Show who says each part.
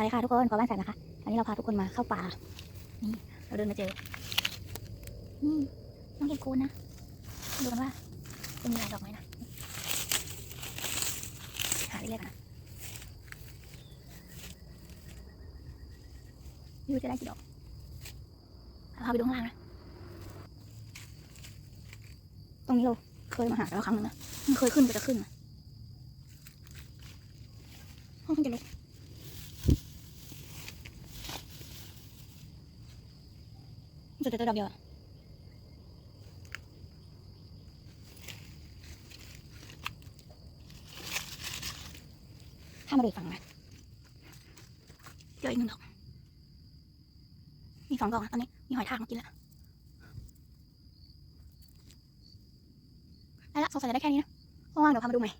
Speaker 1: ไปค่ะทุกคนขอบ้านแสนนะคะอันนี้เราพาทุกคนมาเข้าป่า นี่เราเดินมาเจอ นี่น้องเห็ดโคนนะดูกันว่าจะมีอะไรดอกไหมนะ หาเรื่อยๆก่อนะไม่รู้จะได้กี่ดอกเอาพาไปดูข้างล่างนะ ตรงนี้เราเคยมาหาแล้วครั้งหนึงนะมันเคยขึ้นก็จะขึ้นนะห้องมันจะลุก มันจะเจอดอกเดียวถ้ามาดูฝั่งนะเจออีกหนึ่งดอก มีสองดอกอะตอนนี้ มีหอยทากมากินแล้วได้ละสงสัยจะได้แค่นี้นะว่างๆเดี๋ยวพามาดูใหม่